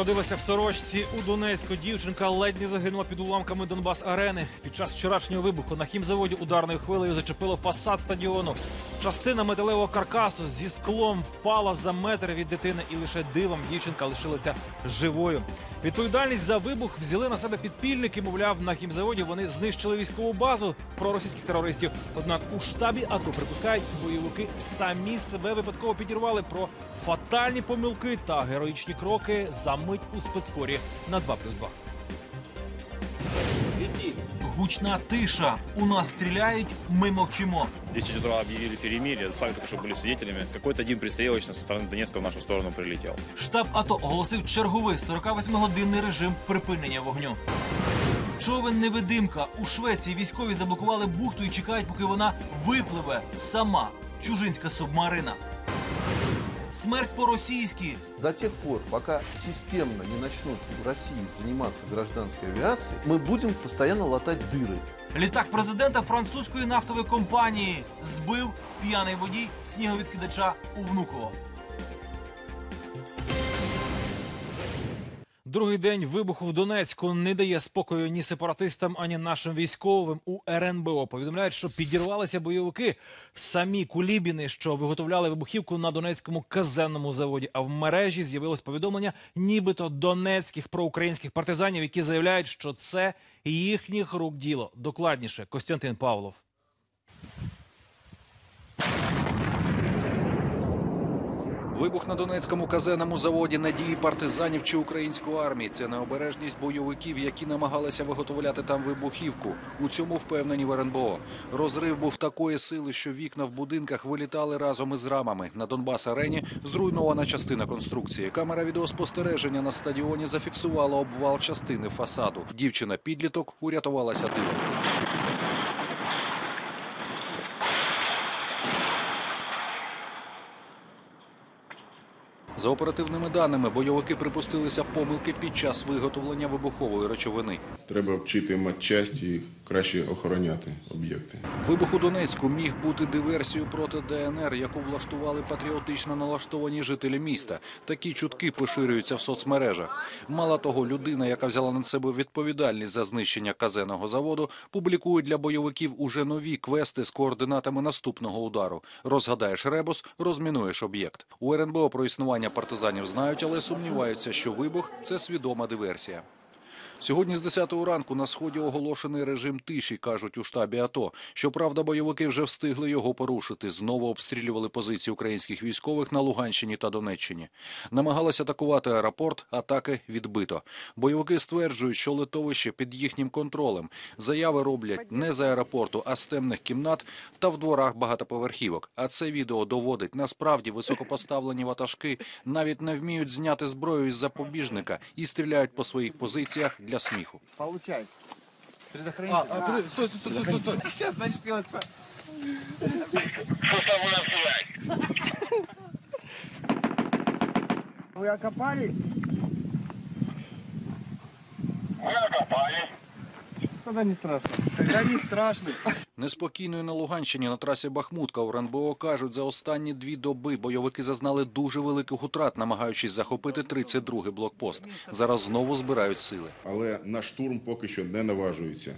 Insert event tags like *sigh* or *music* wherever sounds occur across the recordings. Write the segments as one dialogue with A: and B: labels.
A: Народилася в сорочці у Донецьку. Дівчинка ледь не загинула під уламками Донбас арени. Під час вчорашнього вибуху на хімзаводі ударною хвилею зачепило фасад стадіону. Частина металевого каркасу зі склом впала за метр від дитини, і лише дивом дівчинка лишилася живою. Відповідальність за вибух взяли на себе підпільники. Мовляв, на хімзаводі вони знищили військову базу проросійських терористів. Однак у штабі АТО припускають, бойовики самі себе випадково підірвали про фатальні помилки та героїчні кроки за мить у спецкорі на 2 плюс 2. Гучна тиша. У нас стріляють, ми мовчимо.
B: В 10 утра объявили перемирие, сами только что были свидетелями. Какой-то один пристрелочный со стороны Донецка в нашу сторону прилетел.
A: Штаб АТО оголосив черговий 48-годинний режим припинення вогню. Човен невидимка у Швеції військові заблокували бухту і чекають, поки вона випливе сама. Чужинська субмарина. Смерть по-російськи.
C: До тех пор, пока системно не начнут в России заниматься гражданской авиацией, мы будем постоянно латать дыры.
A: Літак президента французької нафтової компанії збив п'яний водій сніговідкидача у Внуково. Другий день вибуху в Донецьку не дає спокою ні сепаратистам, ані нашим військовим. У РНБО повідомляють, що підірвалися бойовики самі кулібіни, що виготовляли вибухівку на донецькому казенному заводі. А в мережі з'явилось повідомлення, нібито донецьких проукраїнських партизанів, які заявляють, що це їхніх рук діло. Докладніше Костянтин Павлов.
D: Вибух на Донецькому казенному заводі надії партизанів чи української армії. Це необережність бойовиків, які намагалися виготовляти там вибухівку. У цьому впевнені в РНБО. Розрив був такої сили, що вікна в будинках вилітали разом із рамами. На Донбас арені зруйнована частина конструкції. Камера відеоспостереження на стадіоні зафіксувала обвал частини фасаду. Дівчина підліток урятувалася дивом. За оперативними даними, бойовики припустилися помилки під час виготовлення вибухової речовини.
E: Треба вчити матчасті і краще охороняти об'єкти.
D: Вибух у Донецьку міг бути диверсією проти ДНР, яку влаштували патріотично налаштовані жителі міста. Такі чутки поширюються в соцмережах. Мало того, людина, яка взяла на себе відповідальність за знищення казенного заводу, публікує для бойовиків уже нові квести з координатами наступного удару. Розгадаєш ребус, розмінуєш об'єкт. У РНБО про існування партизанів знають, але сумніваються, що вибух це свідома диверсія. Сьогодні з 10 ранку на сході оголошений режим тиші, кажуть у штабі АТО. Щоправда, бойовики вже встигли його порушити. Знову обстрілювали позиції українських військових на Луганщині та Донеччині. Намагалися атакувати аеропорт, атаки відбито. Бойовики стверджують, що литовище під їхнім контролем. Заяви роблять не з аеропорту, а з темних кімнат та в дворах багатоповерхівок. А це відео доводить насправді високопоставлені ватажки навіть не вміють зняти зброю із запобіжника і стріляють по своїх позиціях для сміху.
F: Получай. Предохранитель. А, а, стой, стой, стой, стой, стой. Сейчас начнется. Вы окопались? Мы окопались. Тогда не страшно. Тогда не страшно.
D: Неспокійною на Луганщині на трасі Бахмутка у РНБО кажуть, за останні дві доби бойовики зазнали дуже великих утрат, намагаючись захопити 32-й блокпост. Зараз знову збирають сили.
E: Але на штурм поки що не наважуються.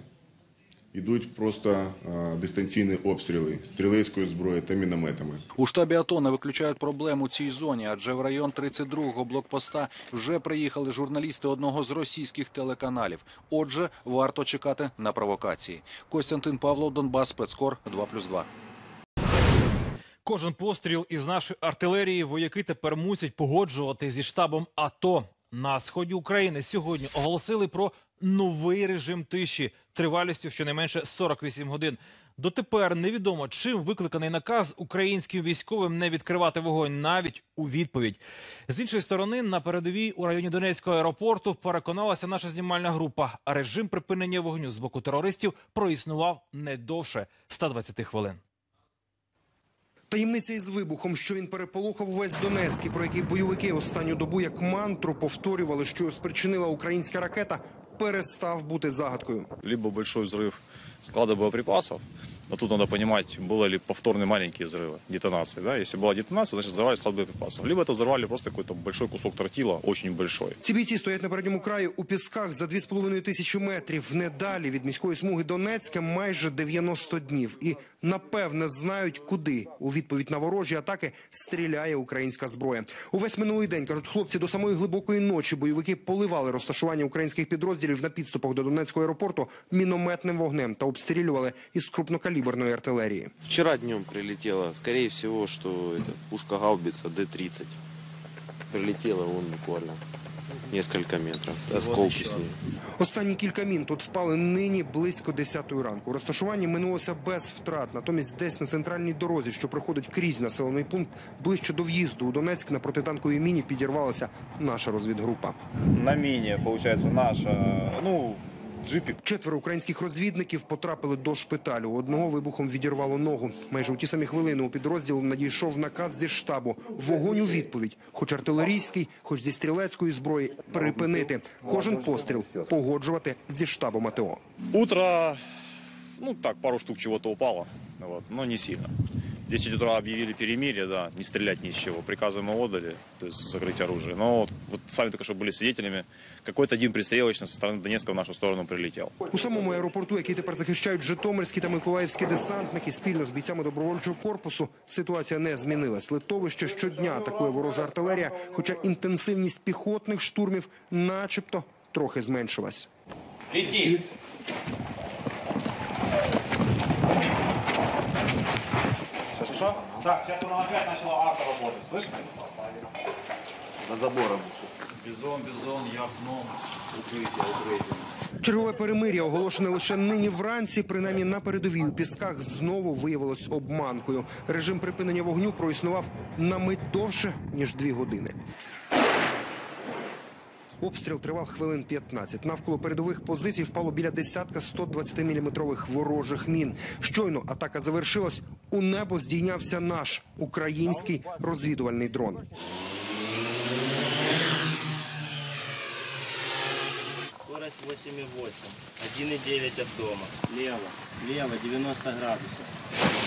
E: Ідуть просто а, дистанційні обстріли стрілецькою зброєю та мінометами.
D: У штабі АТО не виключають проблем у цій зоні, адже в район 32-го блокпоста вже приїхали журналісти одного з російських телеканалів. Отже, варто чекати на провокації. Костянтин Павлов, Донбас, спецкор 2+,2.
A: Кожен постріл із нашої артилерії вояки тепер мусять погоджувати зі штабом АТО. На сході України сьогодні оголосили про новий режим тиші тривалістю щонайменше 48 годин. Дотепер невідомо, чим викликаний наказ українським військовим не відкривати вогонь навіть у відповідь. З іншої сторони, на передовій у районі Донецького аеропорту переконалася наша знімальна група. Режим припинення вогню з боку терористів проіснував не довше 120 хвилин.
G: Таємниця із вибухом, що він переполохав весь Донецький, про який бойовики останню добу як мантру повторювали, що спричинила українська ракета, перестав бути загадкою.
B: Либо большой взрив складу боеприпасов, Но тут надо понимать, было ли повторные маленькие взрывы, детонации. Да? Если была детонация, значит взорвали склад боеприпасов. Либо это взорвали просто какой-то большой кусок тротила, очень большой.
G: Ці бійці стоять на передньому краю у пісках за 2,5 тисячі метрів. Не далі від міської смуги Донецька майже 90 днів. І напевне знають, куди у відповідь на ворожі атаки стріляє українська зброя. Увесь минулий день кажуть хлопці до самої глибокої ночі. Бойовики поливали розташування українських підрозділів на підступах до Донецького аеропорту мінометним вогнем та обстрілювали із крупнокаліберної артилерії.
H: Вчера днем прилетела, скорее всего, что это пушка гаубица Д-30. Прилетела вон буквально несколько метров. Осколки с ней.
G: Останні кілька мін тут впали нині близько 10 ранку. Розташування минулося без втрат. Натомість десь на центральній дорозі, що проходить крізь населений пункт, ближче до в'їзду у Донецьк на протитанковій міні підірвалася наша розвідгрупа.
B: На мине, получается, наша, ну, джипик.
G: Четверо українських розвідників потрапили до шпиталю. Одного вибухом відірвало ногу. Майже у ті самі хвилини у підрозділ надійшов наказ зі штабу. Вогонь у відповідь, хоч артилерійський, хоч зі стрілецької зброї, припинити. Кожен постріл погоджувати зі штабом АТО.
B: Утро, ну так, пару штук чего-то упало, вот, но не сильно. В 10 утра объявили перемирие, да, не стрелять ни с чего. Приказы мы отдали, то есть закрыть оружие. Но вот, вот сами только что были свидетелями, какой-то один пристрелочный со стороны Донецка в нашу сторону прилетел.
G: У самому аеропорту, який тепер захищають Житомирські та Миколаївські десантники, спільно з бійцями добровольчого корпусу, ситуація не змінилась. Литовище щодня атакує ворожа артилерія, хоча інтенсивність піхотних штурмів, начебто, трохи зменшилась.
A: Так, сейчас вона опять начала арка работать, слышно?
H: За забором.
A: Бізон, бізон, я окном. Укриття, укриття.
G: Чергове перемир'я, оголошене лише нині вранці, принаймні на передовій у пісках, знову виявилось обманкою. Режим припинення вогню проіснував на мить довше ніж дві години. Обстріл тривав хвилин 15. Навколо передових позицій впало біля десятка 120-мм ворожих мін. Щойно атака завершилась. У небо здійнявся наш український розвідувальний дрон.
I: Скорость 8,8. 1,9 от дома. Лево. Лево 90 градусов.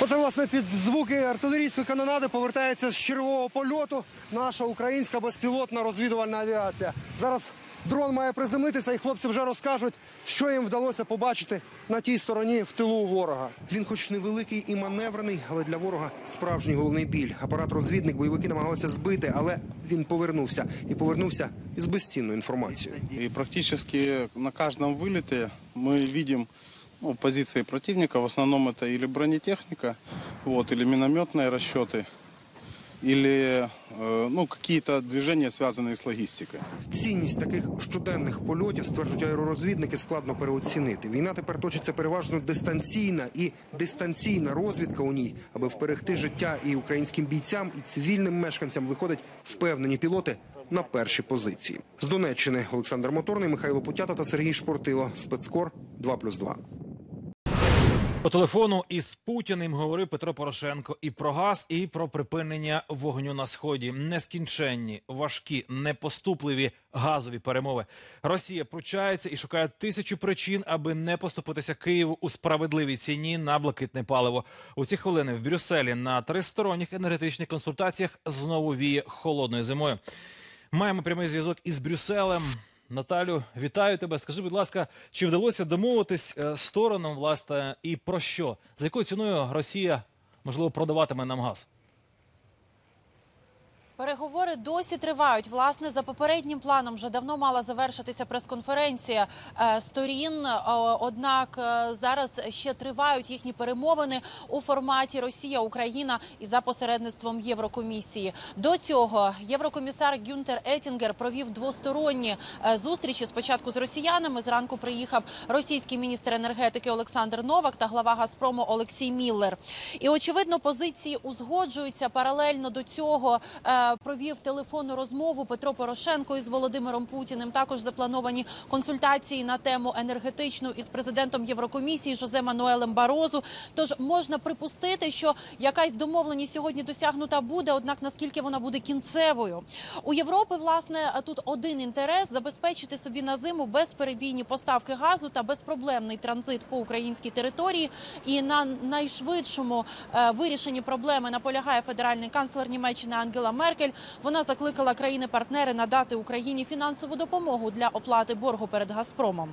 G: Оце власне під звуки артилерійської канонади повертається з чергового польоту наша українська безпілотна розвідувальна авіація. Зараз дрон має приземлитися, і хлопці вже розкажуть, що їм вдалося побачити на тій стороні в тилу ворога. Він, хоч невеликий і маневрений, але для ворога справжній головний біль. Апарат розвідник бойовики намагалися збити, але він повернувся і повернувся із безцінною інформацією.
J: И практически на каждом вылете мы видим ну, позиции противника. В основном это или бронетехника, вот, или минометные расчеты, или э, ну, какие-то движения, связанные с логистикой.
G: Цінність таких щоденних польотів, стверджують аеророзвідники, складно переоцінити. Війна тепер точиться переважно дистанційна і дистанційна розвідка у ній, аби вберегти життя і українським бійцям, і цивільним мешканцям виходять впевнені пілоти на перші позиції. З Донеччини Олександр Моторний, Михайло Путята та Сергій Шпортило. Спецкор 2+,2.
A: По телефону із Путіним говорив Петро Порошенко і про газ, і про припинення вогню на сході. Нескінченні, важкі, непоступливі газові перемови. Росія пручається і шукає тисячу причин, аби не поступитися Києву у справедливій ціні на блакитне паливо. У ці хвилини в Брюсселі на тристоронніх енергетичних консультаціях знову віє холодною зимою. Маємо прямий зв'язок із Брюсселем. Наталю, вітаю тебе. Скажи, будь ласка, чи вдалося домовитись е, сторонам, власне, і про що? За якою ціною Росія можливо продаватиме нам газ?
K: Переговори досі тривають. Власне, за попереднім планом вже давно мала завершитися прес-конференція е, сторін. Е, Однак е, зараз ще тривають їхні перемовини у форматі Росія, Україна і за посередництвом Єврокомісії. До цього єврокомісар Гюнтер Етінгер провів двосторонні зустрічі. Спочатку з росіянами зранку приїхав російський міністр енергетики Олександр Новак та глава Газпрому Олексій Міллер. І очевидно, позиції узгоджуються паралельно до цього. Провів телефонну розмову Петро Порошенко із Володимиром Путіним. Також заплановані консультації на тему енергетичну із президентом Єврокомісії Жозе Мануелем Барозу. Тож можна припустити, що якась домовленість сьогодні досягнута буде. Однак наскільки вона буде кінцевою у Європи, власне, тут один інтерес забезпечити собі на зиму безперебійні поставки газу та безпроблемний транзит по українській території. І на найшвидшому е, вирішенні проблеми наполягає федеральний канцлер Німеччини Ангела Меркель. Вона закликала країни-партнери надати Україні фінансову допомогу для оплати боргу перед Газпромом.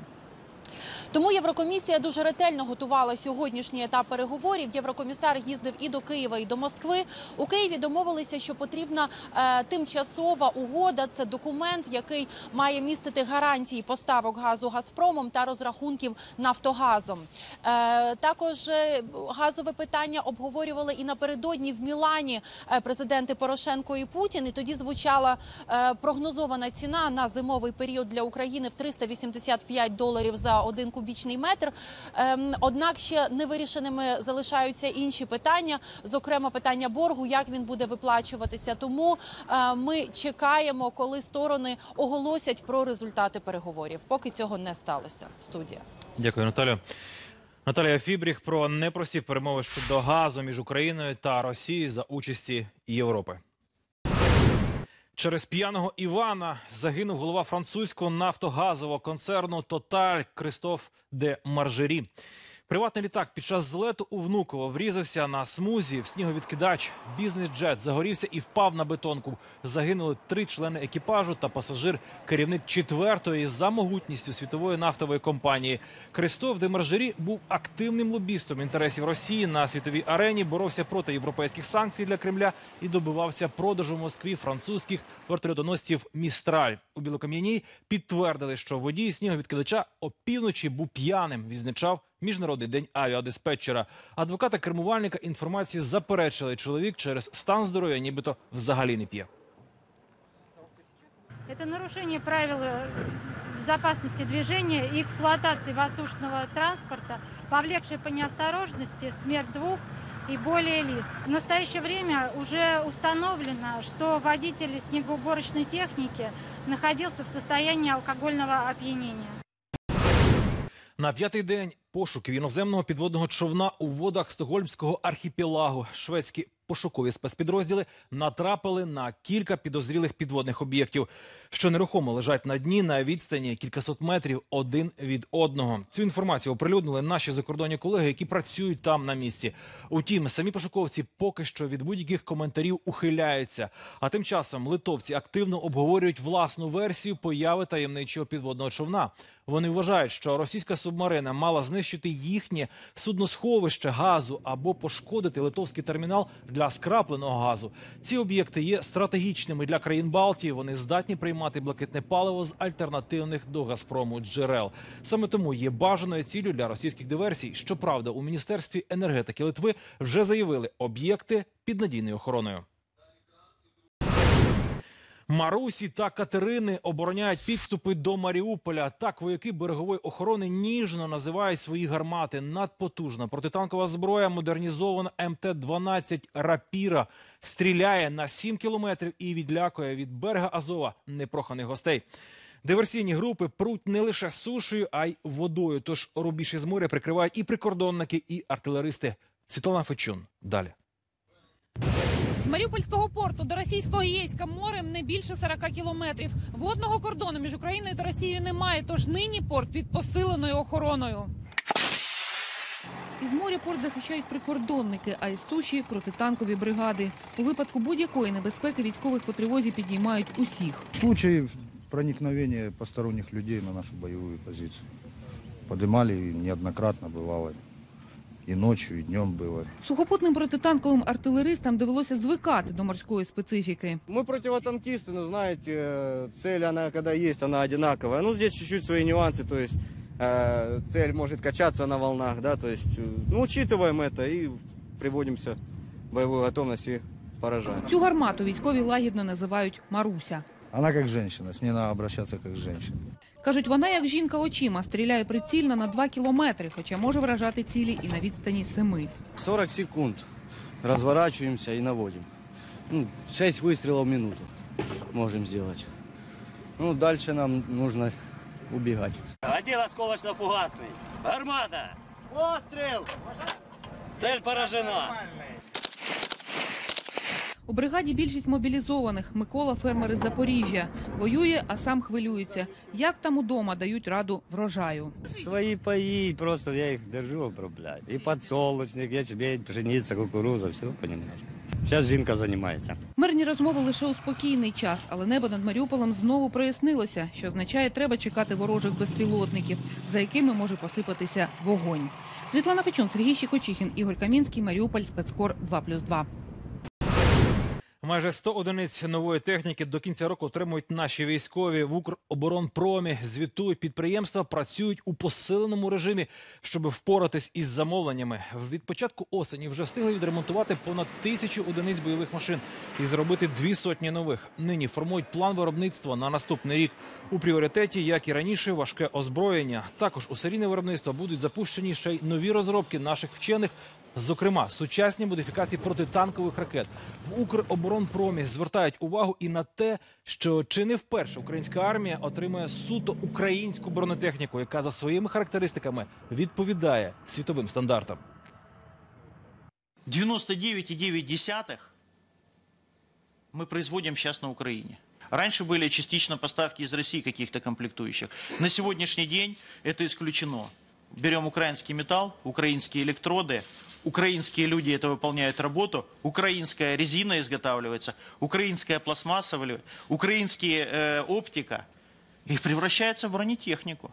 K: Тому Єврокомісія дуже ретельно готувала сьогоднішній етап переговорів. Єврокомісар їздив і до Києва, і до Москви. У Києві домовилися, що потрібна е, тимчасова угода. Це документ, який має містити гарантії поставок газу Газпромом та розрахунків Нафтогазом. Е, також е, газове питання обговорювали і напередодні в Мілані е, президенти Порошенко і Путін. І тоді звучала е, прогнозована ціна на зимовий період для України в 385 доларів за один кубічний метр. Ем, Однак ще невирішеними залишаються інші питання, зокрема питання боргу, як він буде виплачуватися. Тому е, ми чекаємо, коли сторони оголосять про результати переговорів. Поки цього не сталося. Студія.
A: Дякую, Наталю. Наталія Фібріх про непрості перемови щодо газу між Україною та Росією за участі Європи. Через п'яного Івана загинув голова французького нафтогазового концерну Тоталь Кристоф де Маржері. Приватний літак під час злету у Внуково врізався на смузі в сніговідкидач. Бізнес-джет загорівся і впав на бетонку. Загинули три члени екіпажу та пасажир, керівник четвертої за могутністю світової нафтової компанії. Кристоф де Маржері був активним лобістом інтересів Росії на світовій арені, боровся проти європейських санкцій для Кремля і добивався продажу в Москві французьких вертольотоносців Містраль. У Білокам'яній підтвердили, що водій сніговідкидача опівночі був п'яним. Відзначав Міжнародний день авіадиспетчера. Адвоката кермувальника інформацію заперечили. Чоловік через стан здоров'я, нібито взагалі не п'є.
L: Это нарушение правил э, безопасности движения и эксплуатации воздушного транспорта, повлекшее по неосторожности смерть двух и более лиц. В настоящее время уже установлено, что водитель снегоуборочной техники находился в состоянии алкогольного опьянения.
A: На п'ятий день пошуків іноземного підводного човна у водах Стокгольмського архіпелагу. Шведські пошукові спецпідрозділи натрапили на кілька підозрілих підводних об'єктів, що нерухомо лежать на дні на відстані кількасот метрів один від одного. Цю інформацію оприлюднили наші закордонні колеги, які працюють там на місці. Утім, самі пошуковці поки що від будь-яких коментарів ухиляються. А тим часом литовці активно обговорюють власну версію появи таємничого підводного човна. Вони вважають, що російська субмарина мала знищити їхнє судносховище газу або пошкодити литовський термінал для скрапленого газу. Ці об'єкти є стратегічними для країн Балтії. Вони здатні приймати блакитне паливо з альтернативних до Газпрому джерел. Саме тому є бажаною ціллю для російських диверсій. Щоправда, у міністерстві енергетики Литви вже заявили об'єкти під надійною охороною. Марусі та Катерини обороняють підступи до Маріуполя. Так вояки берегової охорони ніжно називають свої гармати. Надпотужна протитанкова зброя, модернізована МТ-12 «Рапіра» стріляє на 7 кілометрів і відлякує від берега Азова непроханих гостей. Диверсійні групи пруть не лише сушею, а й водою. Тож рубіж із моря прикривають і прикордонники, і артилеристи. Світлана Фечун. Далі.
M: Маріупольського порту до російського Єйська морем не більше 40 кілометрів. Водного кордону між Україною та Росією немає, тож нині порт під посиленою охороною. Із моря порт захищають прикордонники, а із суші – протитанкові бригади. У випадку будь-якої небезпеки військових по тривозі підіймають усіх.
N: В случае посторонних людей на нашу боевую позицию. Подымали неоднократно, бывало И ночью, и днем было.
M: Сухопутним протитанковим артилеристам довелося звикати до морської специфіки.
O: Мы противотанкисты, но знаете, цель, она когда есть, она одинаковая. Ну, здесь чуть-чуть свои нюансы, то есть э, цель может качаться на волнах, да, то есть, э, ну, учитываем это и приводимся в боевую готовность и поражаем.
M: Цю гармату військові лагідно називають Маруся.
N: Она как женщина, с ней надо обращаться как с женщиной.
M: Кажуть, вона як жінка очима стріляє прицільно на 2 кілометри, хоча може вражати цілі і на відстані 7.
O: 40 секунд разворачиваемся и наводим. ну, 6 выстрелов в минуту можем сделать. Ну, дальше нам нужно убегать.
I: Один осколочно-фугасный. Гармата!
F: Пострел!
I: Цель поражена.
M: У бригаді більшість мобілізованих. Микола фермер із Запоріжжя. Воює, а сам хвилюється. Як там удома дають раду врожаю?
P: Свои паи, просто я их держу, обробляю. И подсолнечник, ячмень, пшениця, кукуруза, все понемножку. Зараз жінка займається.
M: Мирні розмови лише у спокійний час, але небо над Маріуполем знову прояснилося, що означає, треба чекати ворожих безпілотників, за якими може посипатися вогонь. Світлана Фечун, Сергій Щекочихін, Ігор Камінський, Маріуполь, спецкор 2+,2.
A: Майже 100 одиниць нової техніки до кінця року отримують наші військові в Укроборонпромі. Звітують підприємства, працюють у посиленому режимі, щоб впоратись із замовленнями. Від початку осені вже встигли відремонтувати понад тисячу одиниць бойових машин і зробити дві сотні нових. Нині формують план виробництва на наступний рік. У пріоритеті, як і раніше, важке озброєння. Також у серійне виробництво будуть запущені ще й нові розробки наших вчених. Зокрема, сучасні модифікації протитанкових ракет в Укроборонпромі звертають увагу і на те, що чи не вперше українська армія отримує суто українську бронетехніку, яка за своїми характеристиками відповідає світовим стандартам.
Q: 99,9 мы производим сейчас на Украине. Раньше были частично поставки из России каких-то комплектующих. На сегодняшний день это исключено. Берем украинский металл, украинские электроды, украинские люди это выполняют работу, украинская резина изготавливается, украинская пластмасса, украинская э, оптика. И превращается в бронетехнику.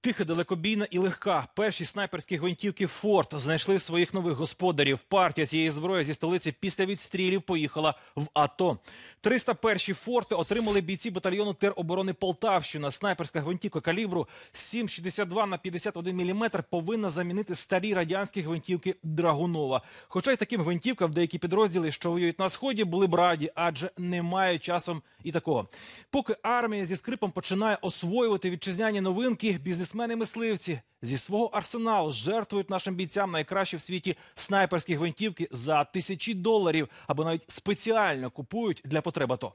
A: Тиха, далекобійна і легка. Перші снайперські гвинтівки Форт знайшли своїх нових господарів. Партія цієї зброї зі столиці після відстрілів поїхала в АТО. 301 форти отримали бійці батальйону тероборони Полтавщина. Снайперська гвинтівка калібру 7,62 на 51 мм повинна замінити старі радянські гвинтівки Драгунова. Хоча й таким гвинтівкам деякі підрозділи, що воюють на сході, були б раді, адже немає часом і такого. Поки армія зі скрипом починає освоювати вітчизняні новинки, бізнесмени-мисливці зі свого арсеналу жертвують нашим бійцям найкращі в світі снайперські гвинтівки за тисячі доларів або навіть спеціально купують для потреб АТО.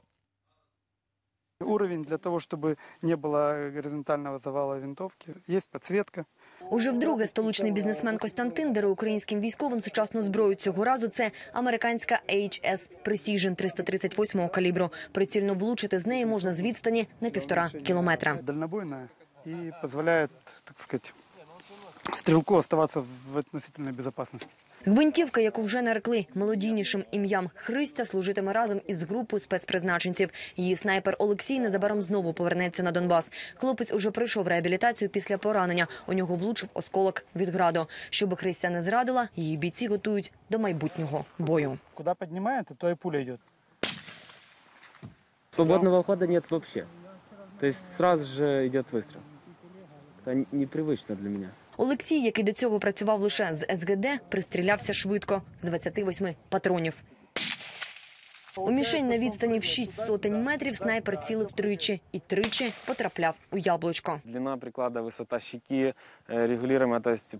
R: Уровень для того, чтобы не было горизонтального завала винтовки. Есть подсветка.
S: Уже вдруге столичний бізнесмен Костянтин дарує українським військовим сучасну зброю. Цього разу це американська HS Precision 338 калібру. Прицільно влучити з неї можна з відстані на півтора кілометра.
R: Дальнобойная и позволяет, так сказать, стрелку оставаться в относительной безопасности.
S: Гвинтівка, яку вже нарекли мелодійнішим ім'ям Христя, служитиме разом із групою спецпризначенців. Її снайпер Олексій незабаром знову повернеться на Донбас. Хлопець уже пройшов реабілітацію після поранення. У нього влучив осколок від граду. Щоб Христя не зрадила, її бійці готують до майбутнього бою.
R: Куда поднимает, то и пуля идет.
T: Свободного хода нет вообще. То есть сразу же идет выстрел. Это непривычно для меня.
S: Олексій, який до цього працював лише з СГД, пристрілявся швидко з 28 патронів. У мішень на відстані в 6 сотень метрів снайпер цілив тричі і тричі потрапляв у яблучко.
T: Длина приклада, высота щеки э, регулируемая, то есть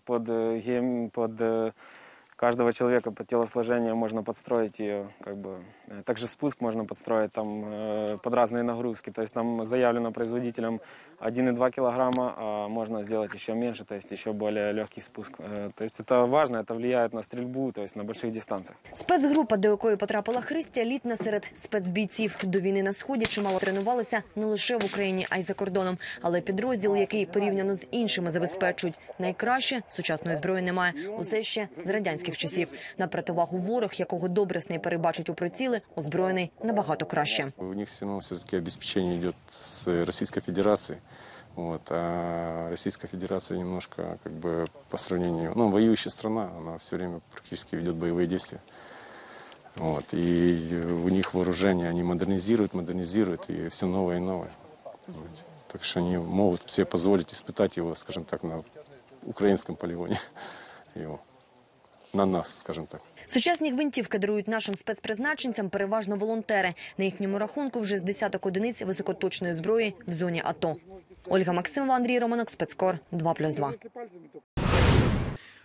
T: под, э, гем- под э, каждого человека, под телосложение можно подстроить ее, как бы. Э, Также спуск можно подстроить там э, под разные нагрузки, то есть там заявлено производителем 1,2 килограмма, а можно сделать еще меньше, то есть еще более легкий спуск. Э, То есть это важно, это влияет на стрельбу, то есть на больших дистанциях.
S: Спецгрупа, до якої потрапила Христя, елітна серед спецбійців. До війни на сході чимало тренувалися не лише в Україні, а й за кордоном. Але підрозділ, який порівняно з іншими забезпечують найкраще, сучасної зброї немає. Усе ще з радянських часів. На противагу ворог, якого добре снайпери бачать у приціли, озброєний набагато краще.
U: У них все равно все-таки обеспечение идет с Российской Федерации. Вот, а Российская Федерация немножко, как бы, по сравнению, ну, воюющая страна, она все время практически ведет боевые действия. Вот, и у них вооружение, они модернизируют, модернизируют, и все новое и новое. Вот. Так что они могут себе позволить испытать его, скажем так, на украинском полигоне. *laughs* Его. На нас, скажем так.
S: Сучасні гвинтівки дарують нашим спецпризначенцям переважно волонтери. На їхньому рахунку вже з десяток одиниць високоточної зброї в зоні АТО. Ольга Максимова, Андрій Романок, спецкор 2+,2.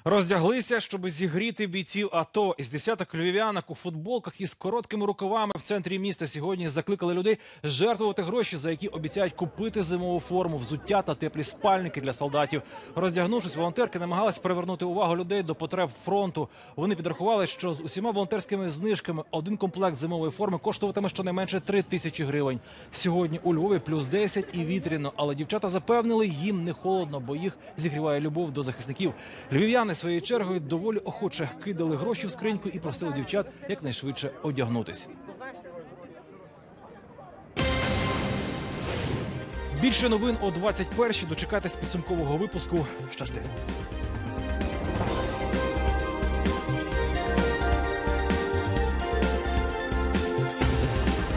A: Роздяглися, щоб зігріти бійців АТО. Із десяток львів'янок у футболках із короткими рукавами в центрі міста сьогодні закликали людей жертвувати гроші, за які обіцяють купити зимову форму, взуття та теплі спальники для солдатів. Роздягнувшись, волонтерки намагались привернути увагу людей до потреб фронту. Вони підрахували, що з усіма волонтерськими знижками один комплект зимової форми коштуватиме щонайменше 3 тисячі гривень. Сьогодні у Львові плюс 10 і вітряно, але дівчата запевнили, їм не холодно, бо їх зігріває любов до захисників. Львів'яни своєю чергою доволі охоче кидали гроші в скриньку і просили дівчат якнайшвидше одягнутись. Більше новин о 21-й. Дочекайтесь підсумкового випуску. Щасти.